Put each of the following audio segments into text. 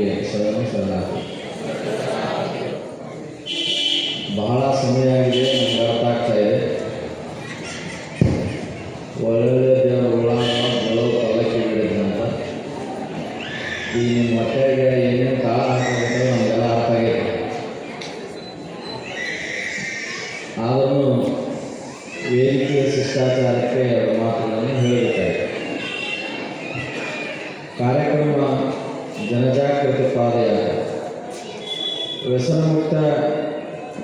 ನಿಮಗೆ ಶರಣು ಶರಣಾರ್ಥಿ ಬಹಳ ಸಮಯ ಆಗಿದೆ ನಮ್ಗೆ ಅರ್ಥ ಆಗ್ತಾ ಇದೆ ಒಳ್ಳೊಳ್ಳೆ ದೇವರುಗಳ ಕೆಲವು ಪಲ್ಲಕ್ಕಿ ಹಿಡಿದ್ರಂತ ಈ ನಿಮ್ಮ ಹೊಟ್ಟೆಗೆ ಏನೇನು ಕಾಲ ಹಾಕಬೇಕು ನಮಗೆಲ್ಲ ಅರ್ಥ ಆಗೈತೆ ಆದರೂ ವೇದಿಕೆಯ ಶಿಷ್ಟಾಚಾರಕ್ಕೆ ಎರಡು ಮಾತುಗಳನ್ನು ಹೇಳಬೇಕಾಗಿದೆ ಕಾರ್ಯಕ್ರಮ ಜನಜಾಗೃತಿ ಪಾದಯಾತ್ರೆ ವ್ಯಸನಮುಕ್ತ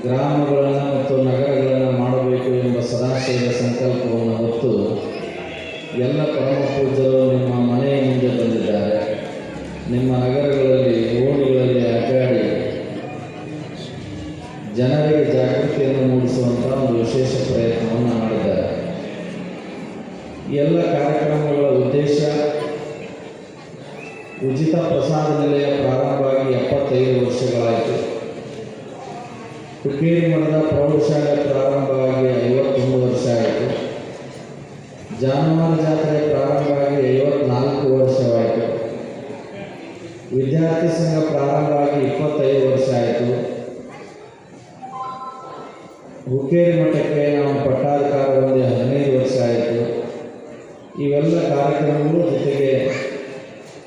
ಗ್ರಾಮಗಳನ್ನು ಮತ್ತು ನಗರಗಳನ್ನು ಮಾಡಬೇಕು ಎಂಬ ಸದಾಶಯದ ಸಂಕಲ್ಪವನ್ನು ಹೊತ್ತು ಎಲ್ಲ ಪರಮ ಪೂಜ್ಯರು ನಿಮ್ಮ ಮನೆಯ ಮುಂದೆ ಬಂದಿದ್ದಾರೆ. ನಿಮ್ಮ ನಗರಗಳಲ್ಲಿ ಓಣಿಗಳಲ್ಲಿ ಅಡ್ಡಾಡಿ ಜನರಿಗೆ ಜಾಗೃತಿಯನ್ನು ಮೂಡಿಸುವಂಥ ಒಂದು ವಿಶೇಷ ಪ್ರಯತ್ನವನ್ನು ಮಾಡಿದ್ದಾರೆ. ಎಲ್ಲ ಕಾರ್ಯಕ್ರಮಗಳ ಉದ್ದೇಶ ಉಚಿತ ಪ್ರಸಾದ ನಿಲಯ ಹುಕ್ಕೇರಿ ಮಠದ ಪ್ರೌಢಶಾಲೆ ಪ್ರಾರಂಭವಾಗಿ ಐವತ್ತೊಂದು ವರ್ಷ ಆಯಿತು. ಜಾನುವಾರು ಜಾತ್ರೆ ಪ್ರಾರಂಭವಾಗಿ ಐವತ್ನಾಲ್ಕು ವರ್ಷವಾಯಿತು. ವಿದ್ಯಾರ್ಥಿ ಸಂಘ ಪ್ರಾರಂಭವಾಗಿ ಇಪ್ಪತ್ತೈದು ವರ್ಷ ಆಯಿತು. ಹುಕ್ಕೇರಿ ಮಠಕ್ಕೆ ನಾವು ಪಟ್ಟಾಧಿಕಾರ ಹೊಂದಿ ಹದಿನೈದು ವರ್ಷ ಆಯಿತು. ಇವೆಲ್ಲ ಕಾರ್ಯಕ್ರಮಗಳು ಜೊತೆಗೆ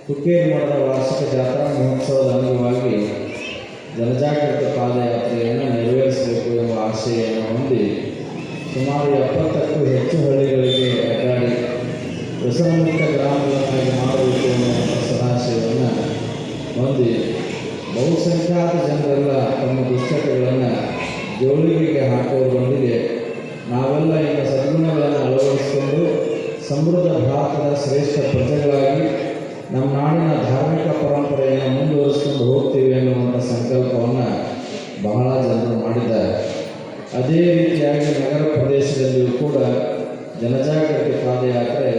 ಹುಕ್ಕೇರಿ ಮಠದ ವಾರ್ಷಿಕ ಜಾತ್ರಾ ಮಹೋತ್ಸವದ ಅಂಗವಾಗಿ ಜನಜಾಗೃತಿ ಪಾದಯಾತ್ರೆಯನ್ನು ನೆರವೇರಿಸಬೇಕು ಎಂಬ ಆಶೆಯನ್ನು ಹೊಂದಿ ಸುಮಾರು ಎಪ್ಪತ್ತಕ್ಕೂ ಹೆಚ್ಚು ಹಳ್ಳಿಗಳಿಗೆ ಅಡ್ಡಾಡಿ ವ್ಯಸನಮುಕ್ತ ಗ್ರಾಮಗಳನ್ನಾಗಿ ಮಾಡಬೇಕು ಎನ್ನುವಂಥ ಸದಾಶಯವನ್ನು ಹೊಂದಿ ಬಹುಸಂಖ್ಯಾತ ಜನರೆಲ್ಲ ತಮ್ಮ ಪುಸ್ತಕಗಳನ್ನು ಜೋಳಿಗೆಗೆ ಹಾಕುವುದರೊಂದಿಗೆ ನಾವೆಲ್ಲ ಈಗ ಸದ್ಗುಣಗಳನ್ನು ಅಳವಡಿಸಿಕೊಂಡು ಸಮೃದ್ಧ ಭಾರತದ ಶ್ರೇಷ್ಠ ಪ್ರಜೆಗಳಾಗಿ ನಮ್ಮ ನಾಡಿನ ಧಾರ್ಮಿಕ ಪರಂಪರೆಯನ್ನು ಮುಂದುವರಿಸಿಕೊಂಡು ಹೋಗ್ತೀವಿ ಅನ್ನುವಂಥ ಸಂಕಲ್ಪವನ್ನು ಬಹಳ ಜನರು ಮಾಡಿದ್ದಾರೆ ಅದೇ ರೀತಿಯಾಗಿ ನಗರ ಪ್ರದೇಶದಲ್ಲಿಯೂ ಕೂಡ ಜನಜಾಗೃತಿ ಪಾದಯಾತ್ರೆ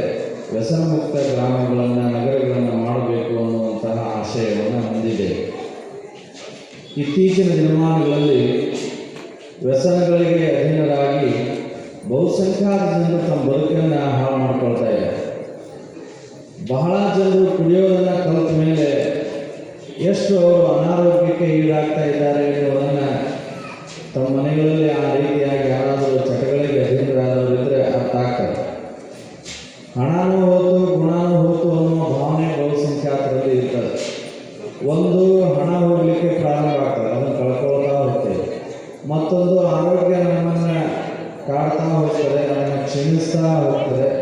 ವ್ಯಸನಮುಕ್ತ ಗ್ರಾಮಗಳನ್ನು, ನಗರಗಳನ್ನು ಮಾಡಬೇಕು ಅನ್ನುವಂತಹ ಆಶಯವನ್ನು ಹೊಂದಿದೆ. ಇತ್ತೀಚಿನ ದಿನಮಾನಗಳಲ್ಲಿ ವ್ಯಸನಗಳಿಗೆ ಅಧೀನರಾಗಿ ಬಹುಸಂಖ್ಯಾತ ಜನರು ತಮ್ಮ ಬದುಕನ್ನು ಹಾಳು ಮಾಡ್ಕೊಳ್ತಾ ಇದೆ ಬಹಳ ಜನರು ಕುಡಿಯೋದನ್ನು ಕಲಿತ ಮೇಲೆ ಎಷ್ಟು ಅವರು ಅನಾರೋಗ್ಯಕ್ಕೆ ಈಡಾಗ್ತಾ ಇದ್ದಾರೆ ಎನ್ನುವುದನ್ನು ತಮ್ಮ ಮನೆಗಳಲ್ಲಿ ಆ ರೀತಿಯಾಗಿ ಯಾರಾದರೂ ಚಟಗಳಿಗೆ ಒಂದು ಹಣ ಹೋಗಲಿಕ್ಕೆ ಪ್ರಾರಂಭ ಆಗ್ತದೆ. ಅದನ್ನು ಕಳ್ಕೊಳ್ತಾ ಹೋಗ್ತೇವೆ. ಮತ್ತೊಂದು ಆರೋಗ್ಯ ನಮ್ಮನ್ನು ಕಾಡ್ತಾ ಹೋಗ್ತದೆ, ನಮ್ಮನ್ನು ಕ್ಷೀಣಿಸ್ತಾ ಹೋಗ್ತದೆ.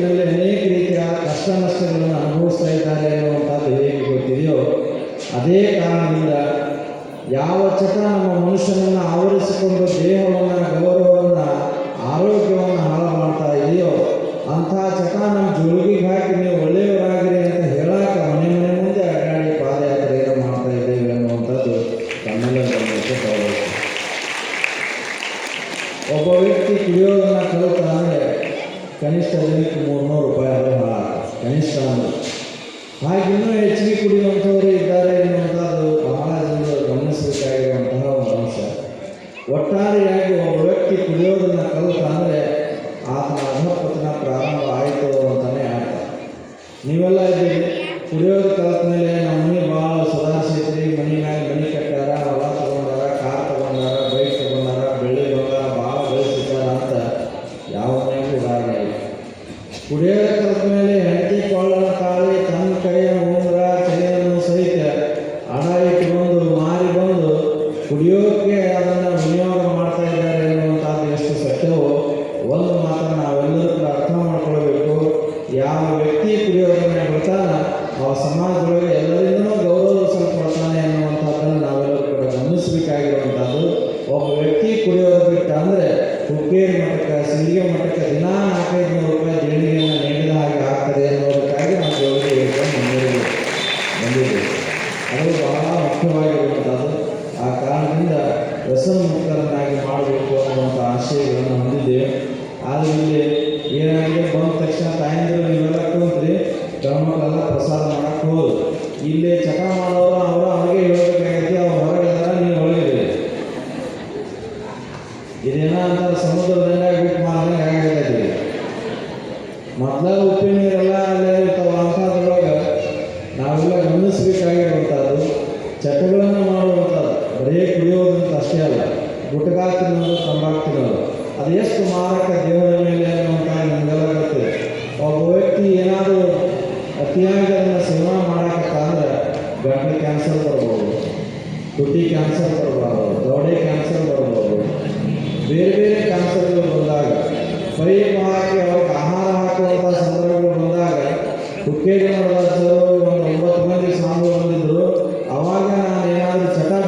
ತಮ್ಮ ಅನೇಕ ರೀತಿಯ ಕಷ್ಟ ನಷ್ಟಗಳನ್ನು ಅನುಭವಿಸ್ತಾ ಇದ್ದಾರೆ ಅನ್ನುವಂಥದ್ದು ಹೇಗೆ ಗೊತ್ತಿದೆಯೋ ಅದೇ ಕಾರಣದಿಂದ ಯಾವ ಚಟ ನಮ್ಮ ಮನುಷ್ಯನನ್ನು ಆವರಿಸಿಕೊಂಡು ದೇಹವನ್ನು, ಗೌರವವನ್ನು, ಆರೋಗ್ಯವನ್ನು ಹಾಳು ಮಾಡ್ತಾ ಇದೆಯೋ ಅಂತಹ ಚಟ ನಮ್ಮ ಒಬ್ಬ ವ್ಯಕ್ತಿ ಕುಡಿಯೋದನ್ನು ಕಲಿತ ಅಂದರೆ ಆತನ ಅಧಪತನ ಪ್ರಾರಂಭ ಆಯಿತು ಅಂತಲೇ ಅರ್ಥ ನೀವೆಲ್ಲ ಇದ್ದೀರಿ. ಕುಡಿಯೋದು ಕಲಿತ ಮೇಲೆ ನಮ್ಮ ಮನೆ ಭಾಳ ಸುಧಾರಿಸೈತ್ರಿ ಮನೆ ಮ್ಯಾಲೆ ಮನೆ ಕಟ್ಟಾರ ಹೊಲ ತಗೊಂಡಾರ, ಕಾರ್ ತಗೊಂಡಾರ, ಬೈಕ್ ತಗೊಂಡಾರ, ಬೆಳ್ಳಿ ಬಂಗಾರ ಭಾಳ ಬೆಳೆಸಿದ್ದಾರ ಅಂತ ಯಾವ ಉದಾಹರಣೆ ಇಲ್ಲ. ಕುಡಿಯೋದು ಕಲಿತ ಮೇಲೆ ಆಶಯಗಳನ್ನು ಹೊಂದಿದ್ದೇವೆ. ಆದರೆ ಇಲ್ಲಿ ಗುಡ್ಡಿ ಕ್ಯಾನ್ಸರ್ ಬರಬಾರ್ದು ದೊಡೆ ಕ್ಯಾನ್ಸರ್ ಬರಬಾರ್ದು. ಬೇರೆ ಬೇರೆ ಕ್ಯಾನ್ಸರ್ಗಳು ಬಂದಾಗ ಪೈಮಾಗಿ ಅವ್ರಿಗೆ ಆಹಾರ ಹಾಕುವಂಥ ಸಂದರ್ಭಗಳು ಬಂದಾಗ ಹುಕ್ಕೇಗೆ ಒಂದು ಒಂಬತ್ತು ಮಂದಿ ಸಾಂಬು ಬಂದಿದ್ರು. ಅವಾಗ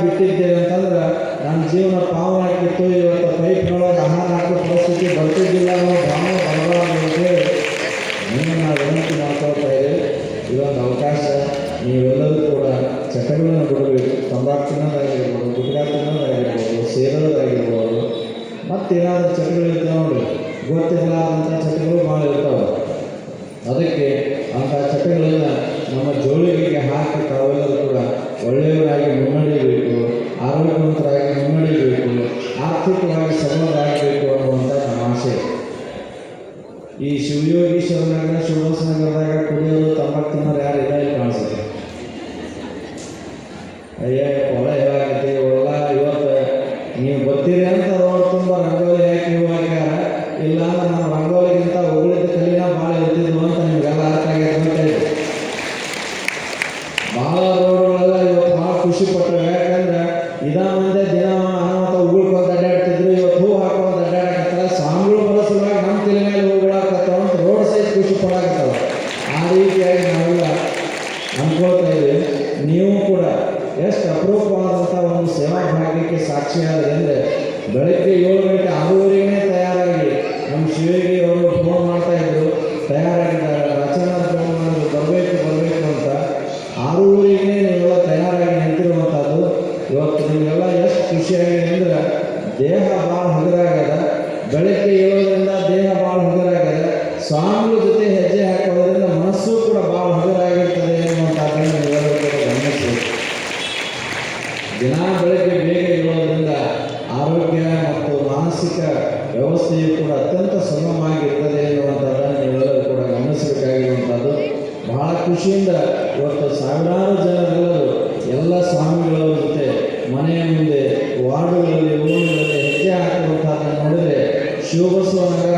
ಬಿಟ್ಟಿದ್ದೆ ಅಂತಂದ್ರೆ, ನನ್ನ ಜೀವನ ಪಾವನಾಗಿತ್ತು ಇವತ್ತು ಪೈಪ್ನೊಳಗೆ ಆಹಾರ ಹಾಕೋ ಪರಿಸ್ಥಿತಿ ಬರ್ತಿದ್ದೆ ಮತ್ತೇನಾದ್ರೂ ಚಟಗಳು ಇರ್ತಾವೆ ನೋಡಿ. ಗೊತ್ತಿಲ್ಲ ಅಂತ ಚಟಗಳು ಭಾಳ ಇರ್ತಾವೆ. ಅದಕ್ಕೆ ಅಂಥ ಚಟಗಳನ್ನು ನಮ್ಮ ಜೋಳಿ ಆರೋಗ್ಯ ಮತ್ತು ಮಾನಸಿಕ ವ್ಯವಸ್ಥೆಯು ಕೂಡ ಅತ್ಯಂತ ಸುಗಮವಾಗಿರ್ತದೆ ಎನ್ನುವಂಥದ್ದನ್ನು ನೀವೆಲ್ಲರೂ ಕೂಡ ಗಮನಿಸಬೇಕಾಗಿರುವಂಥದ್ದು. ಬಹಳ ಖುಷಿಯಿಂದ ಇವತ್ತು ಸಾವಿರಾರು ಜನರೆಲ್ಲರೂ ಎಲ್ಲ ಸ್ವಾಮಿಗಳ ಜೊತೆ ಮನೆಯ ಮುಂದೆ ವಾರ್ಡುಗಳಲ್ಲಿ, ಊರುಗಳಲ್ಲಿ ಹೆಜ್ಜೆ ಹಾಕುವಂಥದ್ದನ್ನು ನೋಡಿದರೆ ಶಿವಬಸವನಗರ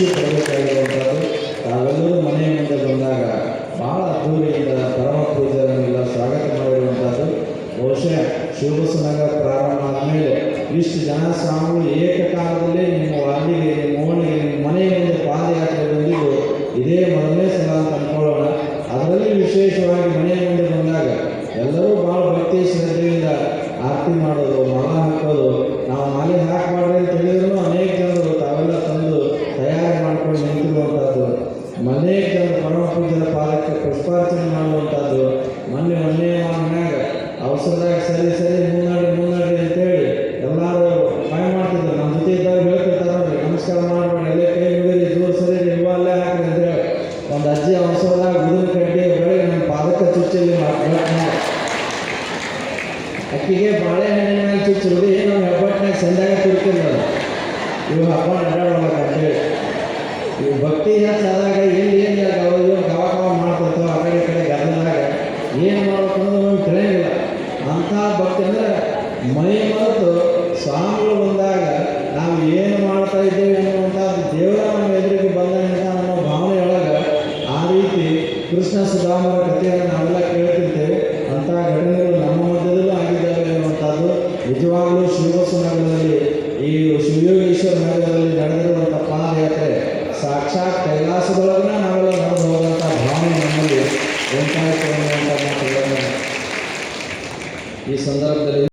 முக்கிய தலைவர் ಸರಿ ಸರಿ, ಮುನ್ನಡಿ ಮುನ್ನಡಿ ಅಂತೇಳಿ ಎಲ್ಲರೂ ಭಯ ಮಾಡ್ತಿದ್ರು. ನಮ್ಮ ಜೊತೆ ಇದ್ದಾಗ ಹೇಳ್ತಿರ್ತಾರೆ ನೋಡ್ರಿ ನಮಸ್ಕಾರ ಮಾಡಬೇಡಿ ಎಲ್ಲೇ ಕೈ ಮುಗಿರಿ, ದೂರ ಸರಿ ನಿಮ್ಮ ಅಲ್ಲೇ ಹಾಕ್ರಿ ಅಂತೇಳಿ ಒಂದು ಅಜ್ಜಿ ಅಂಶದಾಗ ಗುರುವಿನ ಕಡ್ಡಿ, ಬೆಳಗ್ಗೆ ನಮ್ಮ ಪಾದಕ್ಕೆ ಚುಚ್ಚಲ್ಲಿ ಅಕ್ಕಿಗೆ ಬಾಳೆಹಣ್ಣಿನ ಚುಚ್ಚಿರೋದು ಏನು ನಮ್ಮ ಹೆಬ್ಬಟ್ಟಿನಾಗ ಸಂದಾಗ ತಿರ್ಕೊಂಡು ಇವು ಹಬ್ಬ ನಡೆಯೋಣ ಅಂತೇಳಿ ಇವು ಭಕ್ತಿ ಹೆಚ್ಚಾದ ಕೃಷ್ಣ ಸುಧಾಮರ ಕಥೆಯನ್ನು ನಾವೆಲ್ಲ ಕೇಳ್ತಿರ್ತೇವೆ. ಅಂಥ ಘಟನೆಗಳು ನಮ್ಮ ಮಧ್ಯದಲ್ಲೂ ಆಗಿದ್ದಾವೆ ಅನ್ನುವಂಥದ್ದು ನಿಜವಾಗಲೂ ಶಿವಬಸವ ನಗರದಲ್ಲಿ ಈ ಶಿವಯೋಗೇಶ್ವರ ನಗರದಲ್ಲಿ ನಡೆದಿರುವಂಥ ಪಾದಯಾತ್ರೆ ಸಾಕ್ಷಾತ್ ಕೈಲಾಸದೊಳಗಿನ ನಾವೆಲ್ಲ ನಡೆದು ಹೋದಂಥ ಭಾವನೆ ನಮ್ಮಲ್ಲಿ ಉಂಟಾಯಿತು ಅನ್ನುವಂಥ ಮಾತುಗಳನ್ನು ಈ ಸಂದರ್ಭದಲ್ಲಿ